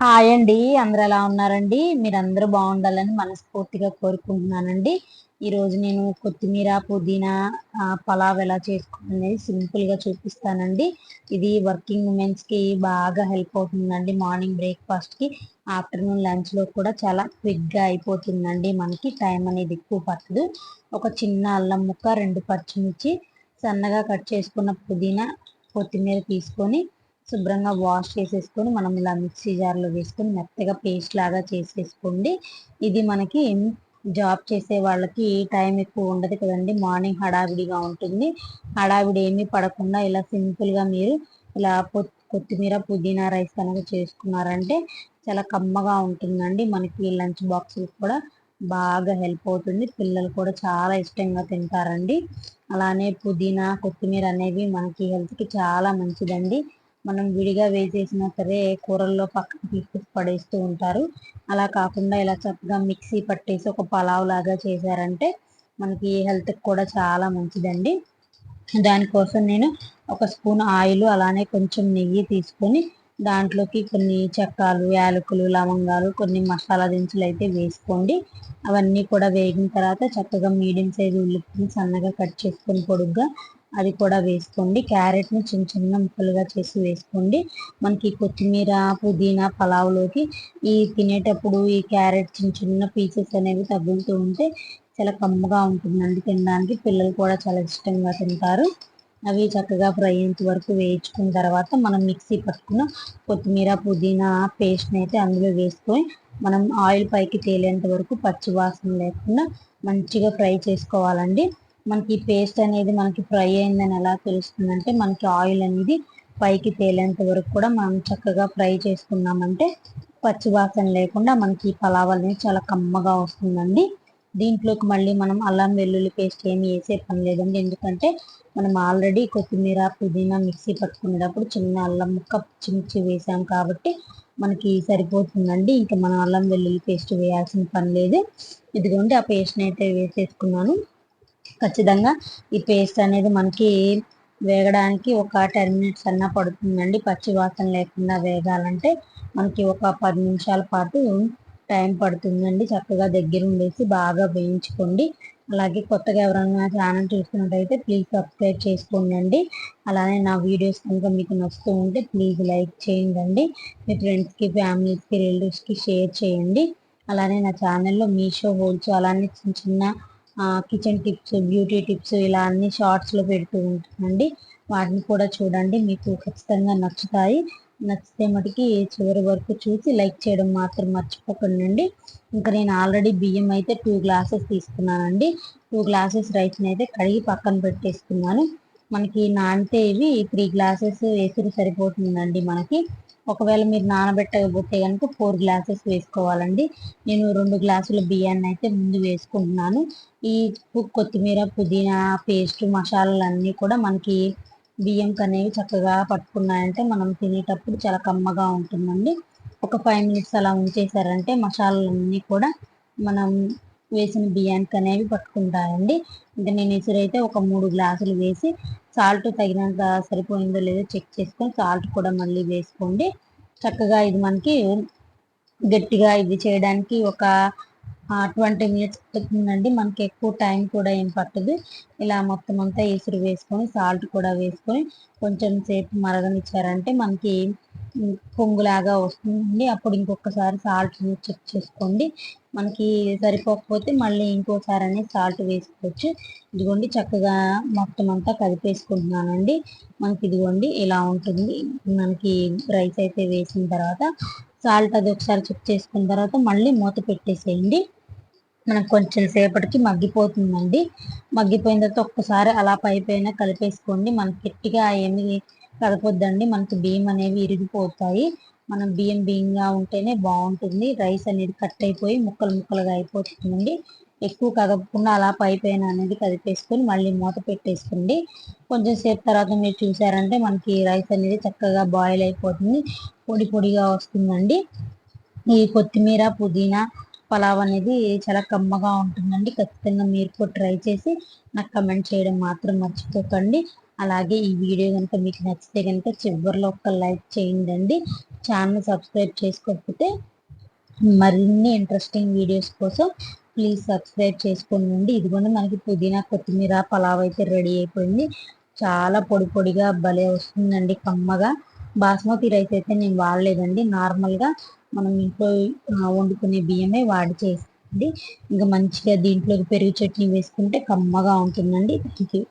Hi అండి. అందరు ఎలా ఉన్నారండి? మీరు అందరూ బాగుండాలని మనస్ఫూర్తిగా కోరుకుంటున్నానండి. ఈరోజు నేను కొత్తిమీర పుదీనా పలావ్ ఎలా చేసుకోవాలనేది సింపుల్గా చూపిస్తానండి. ఇది వర్కింగ్ ఉమెన్స్కి బాగా హెల్ప్ అవుతుందండి మార్నింగ్ బ్రేక్ఫాస్ట్కి ఆఫ్టర్నూన్ లంచ్లో కూడా చాలా క్విక్గా అయిపోతుందండి మనకి. టైం అనేది ఎక్కువ పట్టదు. ఒక చిన్న అల్లం ముక్క రెండు పచ్చిమిర్చి సన్నగా కట్ చేసుకున్న పుదీనా కొత్తిమీర తీసుకొని శుభ్రంగా వాష్ చేసేసుకొని మనం ఇలా మిక్సీ జార్లో వేసుకొని మెత్తగా పేస్ట్ లాగా చేసేసుకోండి. ఇది మనకి జాబ్ చేసే వాళ్ళకి టైం ఎక్కువ ఉండదు కదండి. మార్నింగ్ హడావిడిగా ఉంటుంది. హడావిడి ఏమీ పడకుండా ఇలా సింపుల్గా మీరు ఇలా కొత్తిమీర పుదీనా రైస్ కనుక చేసుకున్నారంటే చాలా కమ్మగా ఉంటుందండి. మనకి లంచ్ బాక్సులు కూడా బాగా హెల్ప్ అవుతుంది. పిల్లలు కూడా చాలా ఇష్టంగా తింటారండి. అలానే పుదీనా కొత్తిమీర అనేవి మనకి హెల్త్కి చాలా మంచిదండి. మనం విడిగా వేసేసినా సరే కూరల్లో పక్కన తీసుకొచ్చి పడేస్తూ ఉంటారు. అలా కాకుండా ఇలా చక్కగా మిక్సీ పట్టేసి ఒక పలావ్ లాగా చేశారంటే మనకి హెల్త్కి కూడా చాలా మంచిదండి. దానికోసం నేను ఒక స్పూన్ ఆయిల్ అలానే కొంచెం నెయ్యి తీసుకొని దాంట్లోకి కొన్ని చెక్కాలు యాలకులు లవంగాలు కొన్ని మసాలా దినుసులు అయితే వేసుకోండి. అవన్నీ కూడా వేగిన తర్వాత చక్కగా మీడియం సైజు ఉల్లిపాయలు సన్నగా కట్ చేసుకొని పొడుగ్గా అది కూడా వేసుకోండి. క్యారెట్ని చిన్న చిన్న ముక్కలుగా చేసి వేసుకోండి. మనకి కొత్తిమీర పుదీనా పలావ్లోకి ఈ తినేటప్పుడు ఈ క్యారెట్ చిన్న చిన్న పీసెస్ అనేవి తగులుతూ ఉంటే చాలా కమ్మగా ఉంటుందండి తినడానికి పిల్లలు కూడా చాలా ఇష్టంగా తింటారు. అవి చక్కగా ఫ్రై అయ్యేంత వరకు వేయించుకున్న తర్వాత మనం మిక్సీ పట్టుకున్న కొత్తిమీర పుదీనా పేస్ట్ని అయితే అందులో వేసుకొని మనం ఆయిల్ పైకి తేలేంత వరకు పచ్చి వాసన లేకుండా మంచిగా ఫ్రై చేసుకోవాలండి. మనకి పేస్ట్ అనేది మనకి ఫ్రై అయిందని ఎలా తెలుస్తుందంటే మనకి ఆయిల్ అనేది పైకి తేలేంత వరకు కూడా మనం చక్కగా ఫ్రై చేసుకున్నామంటే పచ్చివాసన లేకుండా మనకి పలావ్ అనేది చాలా కమ్మగా వస్తుందండి. దీంట్లోకి మళ్ళీ మనం అల్లం వెల్లుల్లి పేస్ట్ ఏమి వేసే పని లేదండి. ఎందుకంటే మనం ఆల్రెడీ కొత్తిమీర పుదీనా మిక్సీ పట్టుకునేటప్పుడు చిన్న అల్లం ముక్క చిమిచి వేసాం కాబట్టి మనకి సరిపోతుందండి. ఇంకా మనం అల్లం వెల్లుల్లి పేస్ట్ వేయాల్సిన పని లేదు. ఇదిగోండి ఆ పేస్ట్ని అయితే వేసేసుకున్నాను. ఖచ్చితంగా ఈ పేస్ట్ అనేది మనకి వేగడానికి ఒక టెన్ మినిట్స్ అన్నా పడుతుందండి. పచ్చి వాసన లేకుండా వేగాలంటే మనకి ఒక పది నిమిషాల పాటు టైం పడుతుందండి. చక్కగా దగ్గర ఉండేసి బాగా వేయించుకోండి. అలాగే కొత్తగా ఎవరైనా ఛానల్ చూస్తున్నట్టయితే ప్లీజ్ సబ్స్క్రైబ్ చేసుకోండి అలానే నా వీడియోస్ కనుక మీకు నచ్చుతూ ఉంటే ప్లీజ్ లైక్ చేయండి మీ ఫ్రెండ్స్కి ఫ్యామిలీస్కి రిలేటివ్స్కి షేర్ చేయండి. అలానే నా ఛానల్లో మీషో హోల్స్ అలానే చిన్న చిన్న కిచెన్ టిప్స్ బ్యూటీ టిప్స్ ఇలా అన్ని షార్ట్స్లో పెడుతూ ఉంటానండి వాటిని కూడా చూడండి మీకు ఖచ్చితంగా నచ్చుతాయి. నచ్చితే మటుకి చివరి వరకు చూసి లైక్ చేయడం మాత్రం మర్చిపోకండి ఇంకా నేను ఆల్రెడీ బియ్యం అయితే టూ గ్లాసెస్ తీసుకున్నానండి. టూ గ్లాసెస్ రైస్ని అయితే కడిగి పక్కన పెట్టేసుకున్నాను. మనకి నానితే ఇవి త్రీ గ్లాసెస్ వేసుడు సరిపోతుందండి మనకి. ఒకవేళ మీరు నానబెట్టకపోతే కనుక ఫోర్ గ్లాసెస్ వేసుకోవాలండి. నేను రెండు గ్లాసుల బియ్యాన్ని అయితే ముందు వేసుకుంటున్నాను. ఈ కొత్తిమీర పుదీనా పేస్ట్ మసాలాలన్నీ కూడా మనకి బియ్యంకి అనేవి చక్కగా పట్టుకున్నాయంటే మనం తినేటప్పుడు చాలా కమ్మగా ఉంటుందండి. ఒక ఫైవ్ మినిట్స్ అలా ఉంచేసారంటే మసాలాలన్నీ కూడా మనం వేసిన బియ్యానికి అనేవి పట్టుకుంటాయండి ఇంకా నేను ఇసురైతే ఒక మూడు గ్లాసులు వేసి సాల్ట్ తగినంత సరిపోయిందో లేదో చెక్ చేసుకొని సాల్ట్ కూడా మళ్ళీ వేసుకోండి. చక్కగా ఇది మనకి గట్టిగా ఇది చేయడానికి ఒక ట్వంటీ మినిట్స్ పడుతుందండి. మనకి ఎక్కువ టైం కూడా ఏం పట్టదు. ఇలా మొత్తం అంతా ఇసురు వేసుకొని సాల్ట్ కూడా వేసుకొని కొంచెం సేపు మరగనిచ్చారంటే మనకి పొంగులాగా వస్తుందండి. అప్పుడు ఇంకొకసారి సాల్ట్ చెక్ చేసుకోండి. మనకి సరిపోకపోతే మళ్ళీ ఇంకోసారి అనేది సాల్ట్ వేసుకోవచ్చు. ఇదిగోండి చక్కగా మొత్తం అంతా కలిపేసుకుంటున్నానండి. మనకి ఇదిగోండి ఇలా ఉంటుంది. మనకి రైస్ అయితే వేసిన తర్వాత సాల్ట్ అది ఒకసారి చెక్ చేసుకున్న తర్వాత మళ్ళీ మూత పెట్టేసేయండి. మనకు కొంచెం సేపటికి మగ్గిపోతుందండి. మగ్గిపోయిన తర్వాత ఒక్కసారి అలా పైపైన కలిపేసుకోండి. మనకి గట్టిగా ఏమి కదపొద్దండి. మనకి బియ్యం అనేవి ఇరిగిపోతాయి. మనం బియ్యం బియ్యంగా ఉంటేనే బాగుంటుంది. రైస్ అనేది కట్ అయిపోయి ముక్కలు ముక్కలుగా అయిపోతుందండి. ఎక్కువ కదపకుండా అలా పై పైన అనేది కదిపేసుకొని మళ్ళీ మూత పెట్టేసుకోండి. కొంచెం సేపు తర్వాత మీరు చూసారంటే మనకి రైస్ అనేది చక్కగా బాయిల్ అయిపోతుంది. పొడి పొడిగా వస్తుందండి. ఈ కొత్తిమీర పుదీనా పలావ్ అనేది చాలా కమ్మగా ఉంటుందండి. ఖచ్చితంగా మీరు కూడా ట్రై చేసి నాకు కమెంట్ చేయడం మాత్రం మర్చిపోకండి. అలాగే ఈ వీడియో కనుక మీకు నచ్చితే కనుక చివరిలో ఒక లైక్ చేయండి ఛానల్ సబ్స్క్రైబ్ చేసుకోకపోతే మరిన్ని ఇంట్రెస్టింగ్ వీడియోస్ కోసం ప్లీజ్ సబ్స్క్రైబ్ చేసుకోండి ఇదిగోండి మనకి పుదీనా కొత్తిమీర పలావ్ అయితే రెడీ అయిపోయింది. చాలా పొడి పొడిగా భలే వస్తుందండి కమ్మగా. బాస్మతి రైస్ అయితే నేను వాడలేదండి. నార్మల్గా మనం ఇంట్లో వండుకునే బియ్యమే వాడి చేసింది ఇంకా మంచిగా దీంట్లోకి పెరుగు చట్నీ వేసుకుంటే కమ్మగా ఉంటుందండి. Thank you